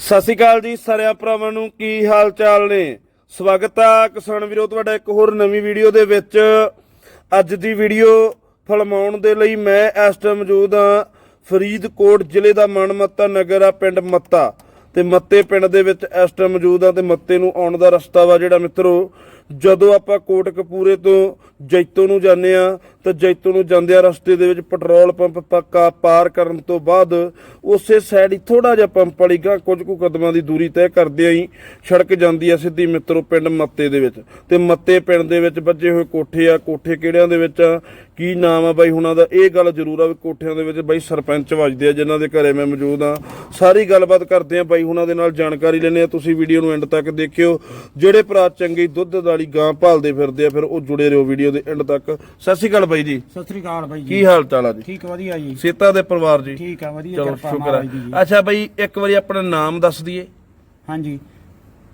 ਸਤਿ ਸ਼੍ਰੀ ਅਕਾਲ ਜੀ ਸਾਰਿਆਂ ਭਰਾਵਾਂ ਨੂੰ, ਕੀ ਹਾਲ ਚਾਲ ਨੇ? ਸਵਾਗਤ ਆ ਕਿਸਾਨ ਵੀਰੋ, ਤੁਹਾਡਾ ਇੱਕ ਹੋਰ ਨਵੀਂ ਵੀਡੀਓ ਦੇ ਵਿੱਚ। ਅੱਜ ਦੀ ਵੀਡੀਓ ਫਲਮਾਉਣ ਦੇ ਲਈ ਮੈਂ ਇਸ ਟਾਈਮ ਮੌਜੂਦ ਆ ਫਰੀਦਕੋਟ ਜ਼ਿਲ੍ਹੇ ਦਾ ਮਨਮੱਤਾ ਨਗਰ ਆ, ਪਿੰਡ ਮੱਤਾ। ਤੇ ਮੱਤੇ ਪਿੰਡ ਦੇ ਵਿੱਚ ਇਸ ਟਾਈਮ ਮੌਜੂਦ ਆ ਤੇ ਮੱਤੇ ਨੂੰ ਆਉਣ ਦਾ ਰਸਤਾ ਵਾ ਜਿਹੜਾ ਮਿੱਤਰੋ ਜਦੋਂ ਆਪਾਂ ਕੋਟਕਪੂਰੇ ਤੋਂ ਜੈਤੋ ਨੂੰ ਜਾਂਦੇ ਆ ਤਾਂ ਜੈਤੋ ਨੂੰ ਜਾਂਦੇ ਰਸਤੇ ਦੇ ਵਿੱਚ ਪੈਟਰੋਲ ਪੰਪ ਪੱਕਾ ਪਾਰ ਕਰਨ ਤੋਂ ਬਾਅਦ ਉਸੇ ਸਾਈਡ ਹੀ ਥੋੜਾ ਜਿਹਾ ਪੰਪ ਵਾਲੀ ਗਾਂ ਕੁਝ ਕੁ ਕਦਮਾਂ ਦੀ ਦੂਰੀ ਤੈਅ ਕਰਦਿਆਂ ਹੀ ਸੜਕ ਜਾਂਦੀ ਆ ਸਿੱਧੀ ਮਿੱਤਰੋ ਪਿੰਡ ਮੱਤੇ ਦੇ ਵਿੱਚ। ਤੇ ਮੱਤੇ ਪਿੰਡ ਦੇ ਵਿੱਚ ਵੱਜੇ ਹੋਏ ਕੋਠੇ ਆ, ਕੋਠੇ ਕਿਹੜਿਆਂ ਦੇ ਵਿੱਚ ਆ? ਕੀ ਨਾਮ ਆ ਬਾਈ ਹੁਣਾਂ ਦਾ? ਇਹ ਗੱਲ ਜ਼ਰੂਰ ਆ ਵੀ ਕੋਠਿਆਂ ਦੇ ਵਿੱਚ ਬਾਈ ਸਰਪੰਚ ਵੱਜਦੇ ਆ, ਜਿਨ੍ਹਾਂ ਦੇ ਘਰੇ ਮੈਂ ਮੌਜੂਦ ਆ। ਸਾਰੀ ਗੱਲਬਾਤ ਕਰਦੇ ਆ ਬਾਈ ਹੁਣਾਂ ਦੇ ਨਾਲ, ਜਾਣਕਾਰੀ ਲੈਣੇ ਆ। ਤੁਸੀਂ ਵੀਡੀਓ ਨੂੰ ਐਂਡ ਤੱਕ ਦੇਖਿਓ। ਜਿਹੜੇ ਭਰਾ ਚੰਗੀ ਦੁੱਧ ਦਾ ਵਾਲੀ ਗਾਂ ਭਾਲਦੇ ਫਿਰਦੇ ਆ ਫਿਰ ਉਹ ਜੁੜੇ ਰਹੋ ਵੀਡੀਓ ਦੇ ਐਂਡ ਤੱਕ। ਸਤਿ ਸ਼੍ਰੀ ਅਕਾਲ ਬਾਈ ਜੀ। ਸਤਿ ਸ੍ਰੀ ਅਕਾਲ ਬਾਈ ਜੀ। ਕੀ ਹਾਲ ਚਾਲ ਆ ਜੀ? ਠੀਕ ਵਧੀਆ ਜੀ। ਸੇਤਾ ਦੇ ਪਰਿਵਾਰ ਜੀ। ਠੀਕ ਆ ਵਧੀਆ ਚਲੋ ਕਿਰਪਾ ਸ਼ੁਕਰ ਮਹਾਰਾਜ ਦੀ ਜੀ। ਅੱਛਾ ਬਾਈ ਇੱਕ ਵਾਰੀ ਆਪਣਾ ਨਾਮ ਦੱਸ ਦਈਏ। ਹਾਂਜੀ।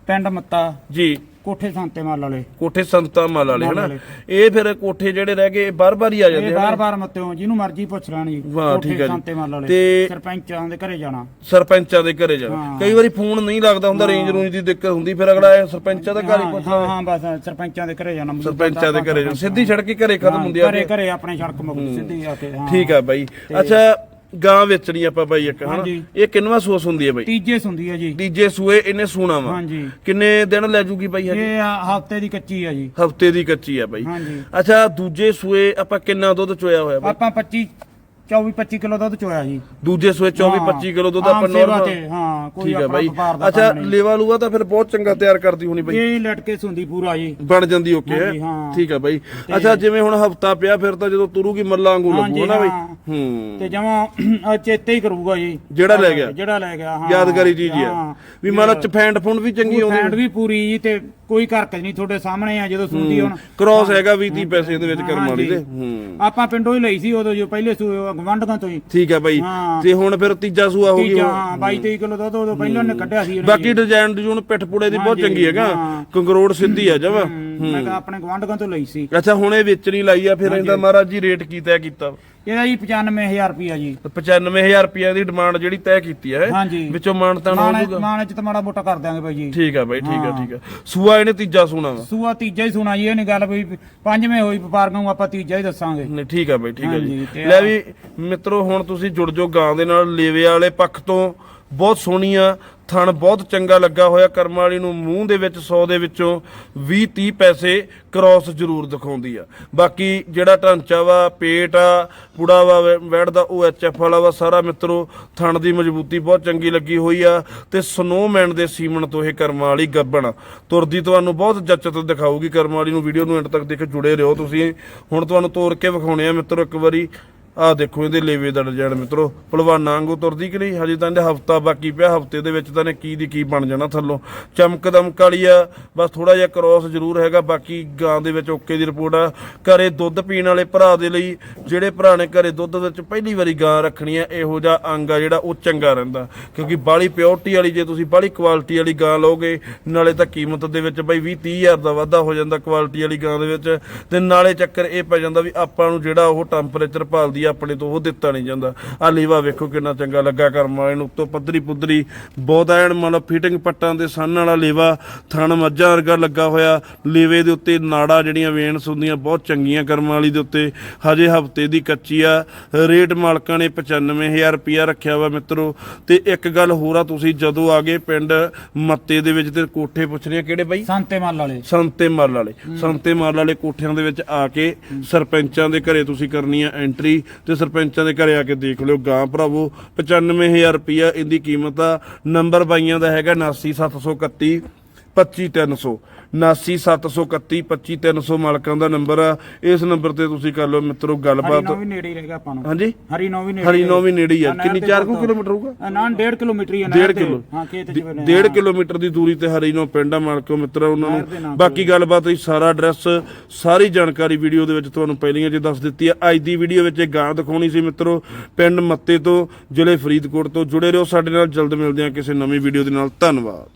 ਪਿੰਡ ਮੱਤਾ ਜੀ। ਕੋਠੇ ਸੰਤੇ ਮਾਲ ਵਾਲੇ। ਕੋਠੇ ਸੰਤਾਂ ਮਲ ਵਾਲੇ ਹਨਾ। ਇਹ ਫਿਰ ਕੋਠੇ ਜਿਹੜੇ ਰਹਿ ਗਏ ਬਾਰ-ਬਾਰ ਹੀ ਆ ਜਾਂਦੇ ਹਨਾ? ਬਾਰ-ਬਾਰ ਮੱਤਿਓ ਜਿਹਨੂੰ ਮਰਜ਼ੀ ਪੁੱਛ ਲੈਣ ਜੀ। ਆ ਜੀ। ਸੰਤੇ ਮਾਲ ਵਾਲੇ। ਤੇ- ਸਰਪੰਚਾਂ ਦੇ ਘਰੇ ਜਾਣਾ। ਸਰਪੰਚਾਂ ਦੇ ਘਰੇ ਜਾਣਾ। ਕਈ ਵਾਰੀ ਫੋਨ ਨਹੀਂ ਲੱਗਦਾ ਹੁੰਦਾ ਰੇਂਜ ਰੂੰਜ ਦੀ ਦਿੱਕਤ ਹੁੰਦੀ ਫਿਰ ਅਗਲਾ ਸਰਪੰਚਾਂ ਦਾ ਘਰ ਹੀ ਪੁੱਛਦਾ ਹਾਂ ਬਸ ਸਰਪੰਚਾਂ ਦੇ ਘਰੇ ਜਾਣਾ। ਸਰਪੰਚਾਂ ਦੇ ਘਰੇ ਜਾਣਾ। ਸਿੱਧੀ ਸੜਕ ਹੀ ਘਰੇ ਖਤਮ ਹੁੰਦੀ ਆ ਘਰੇ ਘਰੇ ਆਪਣੇ ਸੜਕ ਮੁੱਕ ਸਿੱਧੀ ਆ ਕੇ ਹਾਂ। ਠੀਕ ਆ ਬਾਈ। ਅੱਛਾ ਗਾਂ ਵੇਚਣੀ ਆਪਾਂ ਬਾਈ ਇੱਕ ਹਨਾ? ਹਾਂਜੀ। ਇਹ ਕਿੰਨਵਾ ਸੂਸ ਹੁੰਦੀ ਹੈ ਬਾਈ? ਤੀਜੇ ਸੁੰਦੀ ਆ ਜੀ। ਤੀਜੇ ਸੂਏ ਇਹਨੇ ਸੂਣਾ ਵਾ। ਹਾਂਜੀ। ਕਿੰਨੇ ਦਿਨ ਲੈ ਜੂਗੀ ਬਾਈ ਹਜੇ? ਇਹ ਹਫ਼ਤੇ ਦੀ ਕੱਚੀ ਆ ਜੀ। ਹਫ਼ਤੇ ਦੀ ਕੱਚੀ ਆ ਬਾਈ। ਹਾਂਜੀ। ਅੱਛਾ ਦੂਜੇ ਸੂਏ ਆਪਾਂ ਕਿੰਨਾ ਦੁੱਧ ਚੋਇਆ ਹੋਇਆ ਬਾਈ? ਆਪਾਂ 25 24 25 ਕਿਲੋ ਦੁੱਧ ਚੋਇਆ ਜੀ। ਦੂਜੇ ਸੂਏ 24 ਹਾਂ। 25 ਕਿਲੋ ਦੁੱਧ ਆਪਾਂ ਤੇ, ਹਾਂ ਕੋਈ ਠੀਕ ਆਪਣਾ ਬਾਈ। ਅੱਛਾ। ਲੇਵਾ ਲੂਆ ਤਾਂ ਫਿਰ ਬਹੁਤ ਚੰਗਾ ਤਿਆਰ ਕਰਦੀ ਹੋਣੀ ਬਾਈ। ਇਹ ਲਟਕੇ ਸੁੰਦੀ ਪੂਰਾ ਜੀ। ਬਣ ਜਾਂਦੀ ਓਕੇ ਹੈ। ਹਾਂ। ਠੀਕ ਆ ਬਾਈ। ਅੱਛਾ ਜਿਵੇਂ ਹੁਣ ਹਫਤਾ ਪਿਆ ਫਿਰ ਤਾਂ ਜਦੋਂ ਤੁਰੂਗੀ ਮੱਲਾ ਵਾਂਗੂ ਲੱਗੂ ਨਾ ਬਾਈ? ਹਾਂ। ਹੂੰ। ਤੇ ਜਮਾ ਚੇਤੇ ਹੀ ਕਰੂਗਾ ਜੀ। ਜਿਹੜਾ ਲੈ ਗਿਆ। ਜਿਹੜਾ ਲੈ ਗਿਆ ਹਾਂ। ਯਾਦਗਾਰੀ ਚੀਜ਼ ਹੀ ਆ ਹਾਂ। ਵੀ ਮੰਨ ਲਾ ਚਫੈਂਡ ਫੁੰਡ ਵੀ ਚੰਗੀ ਆਉਂਦੀ ਵੀ ਪੂਰੀ ਜੀ ਤੇ ਕੋਈ ਕਰਕ ਨਹੀਂ ਤੁਹਾਡੇ ਸਾਹਮਣੇ ਆ ਜਦੋਂ ਸੁਣਦੀ ਹੁਣ। ਕ੍ਰਾਸ ਹੈਗਾ 20 30 ਪੈਸੇ ਦੇ ਵਿੱਚ ਕਰਮ ਹਾਂਜੀ। ਵਾਲੀ ਦੇ ਹੂੰ। ਆਪਾਂ ਪਿੰਡੋਂ ਹੀ ਲਈ ਸੀ ਉਦੋਂ ਜੋ ਪਹਿਲੇ ਸੂਏ ਗਵੰਡਾਂ ਤੋਂ ਹੀ ਠੀਕ ਆ ਬਾਈ। ਹਾਂ। ਤੇ ਹੁਣ ਫਿਰ ਤੀਜਾ ਸੂਆ ਹੋ ਤੀਜਾ ਗਿਆ ਹਾਂ 22 23 ਕਿਲੋ ਦੁੱਧ ਉਦੋਂ ਪਹਿਲਾਂ ਨੇ ਕੱਢਿਆ ਸੀ ਬਾਕੀ ਡਿਜ਼ਾਈਨ ਡਿਜ਼ੂਨ ਪਿੱਠ ਪੁੜੇ ਦੀ ਬਹੁਤ ਹਾਂਜੀ, ਚੰਗੀ ਹੈਗਾ। ਹਾਂ। ਕੰਗਰੋੜ ਸਿੱਧੀ ਆ ਹੂੰ, ਮੈਂ ਕਿਹਾ ਆਪਣੇ ਗਵੰਡਾਂ ਤੋਂ ਲਈ ਸੀ। ਅੱਛਾ ਹੁਣ ਇਹ ਵੇਚਣੀ ਲਾਈ ਆ ਫਿਰ ਇਹਦਾ ਮਹਾਰਾਜ ਜੀ ਰੇਟ ਕੀ ਤੈਅ ਕੀਤਾ? ਇਹਦਾ ਜੀ 95000 ਰੁਪਿਆ ਜੀ। 95000 ਰੁਪਏ ਦੀ ਡਿਮਾਂਡ ਜਿਹੜੀ ਤੈਅ ਕੀਤੀ ਹੈ ਹਾਂਜੀ। ਵਿੱਚੋਂ ਮਾਨਤਾਨ ਹੋ ਮਾਣੇ ਜਾਊਗਾ ਮਾਣੇ ਚ ਤਾਂ ਮਾੜਾ ਮੋਟਾ ਕਰ ਦਿਆਂਗੇ ਬਾਈ ਜੀ। ਠੀਕ ਆ ਬਾਈ ਠੀਕ ਆ ਹਾਂ। ਠੀਕ ਆ। ਸੂਆ ਇਹਨੇ ਤੀਜਾ ਸੂਣਾ ਵਾ। ਸੂਆ ਤੀਜਾ ਹੀ ਸੁਣਾ ਜੀ ਇਹ ਨਹੀਂ ਗੱਲ ਵੀ ਪੰਜਵੇਂ ਹੋਈ ਵਪਾਰ ਨੂੰ ਆਪਾਂ ਤੀਜਾ ਹੀ ਦੱਸਾਂਗੇ। ਨਹੀਂ ਠੀਕ ਆ ਬਾਈ ਠੀਕ ਆ ਜੀ। ਤੇ ਲੈ ਵੀ ਮਿੱਤਰੋ ਹੁਣ ਤੁਸੀਂ ਜੁੜ ਜਾਓ ਗਾਂ ਦੇ ਨਾਲ ਲੇਵੇ ਵਾਲੇ ਪੱਖ ਤੋਂ। ਬਹੁਤ ਸੋਹਣੀ ਆ, ਥਣ ਬਹੁਤ ਚੰਗਾ ਲੱਗਾ ਹੋਇਆ, ਕਰਮ ਵਾਲੀ ਨੂੰ ਮੂੰਹ ਦੇ ਵਿੱਚ 100 ਦੇ ਵਿੱਚੋਂ 20 30 ਪੈਸੇ ਕ੍ਰਾਸ ਜ਼ਰੂਰ ਦਿਖਾਉਂਦੀ ਆ। ਬਾਕੀ ਜਿਹੜਾ ਢਾਂਚਾ ਵਾ, ਪੇਟ ਆ, ਪੁੜਾ ਵਾ ਵੈੜ ਦਾ ਉਹ ਐਚਐਫ ਵਾਲਾ ਵਾ, ਸਾਰਾ ਮਿੱਤਰੋ, ਥਣ ਦੀ ਮਜ਼ਬੂਤੀ ਬਹੁਤ ਚੰਗੀ ਲੱਗੀ ਹੋਈ ਆ ਤੇ ਸਨੋਮੈਨ ਦੇ ਸੀਮਨ ਤੋਂ ਇਹ ਕਰਮ ਵਾਲੀ ਗੱਬਣ ਤੁਰਦੀ ਤੁਹਾਨੂੰ ਬਹੁਤ ਜੱਚਤ ਦਿਖਾਊਗੀ, ਕਰਮ ਵਾਲੀ ਨੂੰ ਵੀਡੀਓ ਨੂੰ ਐਂਡ ਤੱਕ ਦੇਖ ਜੁੜੇ ਰਹੋ ਤੁਸੀਂ। ਹੁਣ ਤੁਹਾਨੂੰ ਤੋਰ ਕੇ ਵਿਖਾਉਣੇ ਆ ਮਿੱਤਰੋ, ਇੱਕ ਵਾਰੀ ਆਹ ਦੇਖੋ ਇਹਦੇ ਲੇਵੇ ਦਾ ਡਿਜ਼ਾਈਨ ਮਿੱਤਰੋ, ਪਹਿਲਵਾਨਾਂ ਵਾਂਗੂ ਤੁਰਦੀ ਕਿ ਨਹੀਂ? ਹਜੇ ਤਾਂ ਇਹਦੇ ਹਫਤਾ ਬਾਕੀ ਪਿਆ, ਹਫ਼ਤੇ ਦੇ ਵਿੱਚ ਤਾਂ ਨੇ ਕੀ ਦੀ ਕੀ ਬਣ ਜਾਣਾ ਥੱਲੋਂ। ਚਮਕ ਦਮਕ ਵਾਲੀ ਆ, ਬਸ ਥੋੜਾ ਜਿਹਾ ਕ੍ਰੋਸ ਜ਼ਰੂਰ ਹੈਗਾ, ਬਾਕੀ ਗਾਂ ਦੇ ਵਿੱਚ ਓਕੇ ਦੀ ਰਿਪੋਰਟ ਆ। ਘਰੇ ਦੁੱਧ ਪੀਣ ਵਾਲੇ ਭਰਾ ਦੇ ਲਈ, ਜਿਹੜੇ ਭਰਾ ਨੇ ਘਰੇ ਦੁੱਧ ਵਿੱਚ ਪਹਿਲੀ ਵਾਰੀ ਗਾਂ ਰੱਖਣੀ ਆ, ਇਹੋ ਜਿਹਾ ਅੰਗ ਆ ਜਿਹੜਾ ਉਹ ਚੰਗਾ ਰਹਿੰਦਾ। ਕਿਉਂਕਿ ਬਾਲੀ ਪਿਓਰਟੀ ਵਾਲੀ, ਜੇ ਤੁਸੀਂ ਬਾਲੀ ਕੁਆਲਿਟੀ ਵਾਲੀ ਗਾਂ ਲਓਗੇ, ਨਾਲੇ ਤਾਂ ਕੀਮਤ ਦੇ ਵਿੱਚ ਬਈ 20 30000 ਦਾ ਵਾਧਾ ਹੋ ਜਾਂਦਾ ਕੁਆਲਿਟੀ ਵਾਲੀ ਗਾਂ ਦੇ ਵਿੱਚ। ਤੇ ਨਾਲੇ ਚੱਕਰ ਇਹ ਪੈ ਜਾਂਦਾ ਵੀ ਆਪਾਂ ਨੂੰ ਜਿਹੜਾ ਉਹ ਟੈਂਪਰੇਚਰ ਭਾਲਦੀ ਆਪਣੇ ਤੋਂ ਉਹ ਦਿੱਤਾ ਨਹੀਂ ਜਾਂਦਾ। ਆ ਲੀਵਾ ਵੇਖੋ ਕਿੰਨਾ ਚੰਗਾ ਲੱਗਾ ਕਰਮ। ਵਾਲੇ ਨੂੰ ਉੱਤੋਂ ਪੱਧਰੀ ਪੁੱਧਰੀ ਬਹੁਤ ਐਨ ਮਤਲਬ ਫਿਟਿੰਗ ਪੱਟਾਂ ਦੇ ਸੰਨ ਵਾਲਾ ਲੇਵਾ ਥਣ ਮੱਝਾਂ ਵਰਗਾ ਲੱਗਾ ਹੋਇਆ। ਲੇਵੇ ਦੇ ਉੱਤੇ ਨਾੜਾ ਜਿਹੜੀਆਂ ਵੇਨਸ ਹੁੰਦੀਆਂ ਬਹੁਤ ਚੰਗੀਆਂ ਕਰਮ ਵਾਲੀ ਦੇ ਉੱਤੇ। ਹਜੇ ਹਫ਼ਤੇ ਦੀ ਕੱਚੀ ਆ। ਰੇਟ ਮਾਲਕਾਂ ਨੇ 95000 ਰੁਪਿਆ ਰੱਖਿਆ ਵਾ ਮਿੱਤਰੋ। ਤੇ ਇੱਕ ਗੱਲ ਹੋਰ ਆ ਤੁਸੀਂ ਜਦੋਂ ਆਗੇ ਪਿੰਡ ਮੱਤੇ ਦੇ ਵਿੱਚ ਤੇ ਕੋਠੇ ਪੁੱਛਣੇ ਆ ਕਿਹੜੇ ਬਾਈ? ਸੰਤੇ ਮੱਲ ਵਾਲੇ। ਸੰਤੇ ਮੱਲ ਵਾਲੇ। ਸੰਤੇ ਮੱਲ ਵਾਲੇ ਕੋਠਿਆਂ ਦੇ ਵਿੱਚ ਆ ਕੇ ਸਰਪੰਚਾਂ ਦੇ ਘਰੇ ਤੁਸੀਂ ਕਰਨੀ ਆ ਐਂਟਰੀ ਤੇ ਸਰਪੰਚਾਂ ਦੇ ਘਰੇ ਆ ਕੇ ਦੇਖ ਲਿਓ ਗਾਂ ਭਰਾਵੋ 95000 ਰੁਪਿਆ ਇਹਦੀ ਕੀਮਤ ਆ। ਨੰਬਰ ਬਾਈਆਂ ਦਾ ਹੈਗਾ 89731 25300 89731 25300 ਮਾਲਕਾਂ ਦਾ ਨੰਬਰ ਆ। ਇਸ ਨੰਬਰ ਤੇ ਤੁਸੀਂ ਕਰ ਲਓ ਮਿੱਤਰੋ ਗੱਲਬਾਤ। ਨੌ ਵੀ ਨੇੜੇ ਹੀ ਰਹੇਗਾ ਆਪਾਂ ਨੂੰ। ਹਾਂਜੀ? ਹਰੀ ਨੌ ਵੀ ਨੇੜੇ ਹਰੀ ਨੌ ਵੀ ਨੇੜੇ ਹੀ ਆ। ਕਿੰਨੀ ਦੇ 4 ਕੋਲ ਕਿਲੋਮੀਟਰ ਹੋਊਗਾ? ਨਾ 1.5 ਕਿਲੋਮੀਟਰ ਹੀ ਆ ਡੇਢ ਨਹਿਰ ਤੇ। ਕਿਲੋ ਹਾਂ ਖੇਤ ਚ ਬਣੇ ਡੇਢ ਕਿਲੋਮੀਟਰ ਦੀ ਦੂਰੀ ਤੇ ਹਰੀ ਨੂੰ ਪਿੰਡ ਆ ਮਾਲਕੋ ਮਿੱਤਰਾ ਉਹਨਾਂ ਦੇ ਨੂੰ ਬਾਕੀ ਗੱਲਬਾਤ ਹੋਈ ਸਾਰਾ ਐਡਰੈਸ ਸਾਰੀ ਜਾਣਕਾਰੀ ਵੀਡੀਓ ਦੇ ਵਿੱਚ ਤੁਹਾਨੂੰ ਪਹਿਲੀਆਂ 'ਚ ਦੱਸ ਦਿੱਤੀ ਆ। ਅੱਜ ਦੀ ਵੀਡੀਓ ਵਿੱਚ ਇਹ ਗਾਂ ਦਿਖਾਉਣੀ ਸੀ ਮਿੱਤਰੋ ਪਿੰਡ ਮੱਤੇ ਤੋਂ ਜ਼ਿਲ੍ਹੇ ਫਰੀਦਕੋਟ ਤੋਂ। ਜੁੜੇ ਰਹੋ ਸਾਡੇ ਨਾਲ ਜਲਦ ਮਿਲਦੇ ਹਾਂ ਕਿਸੇ ਨਵੀਂ ਵੀਡੀਓ ਦੇ ਨਾਲ। ਧੰਨਵਾਦ।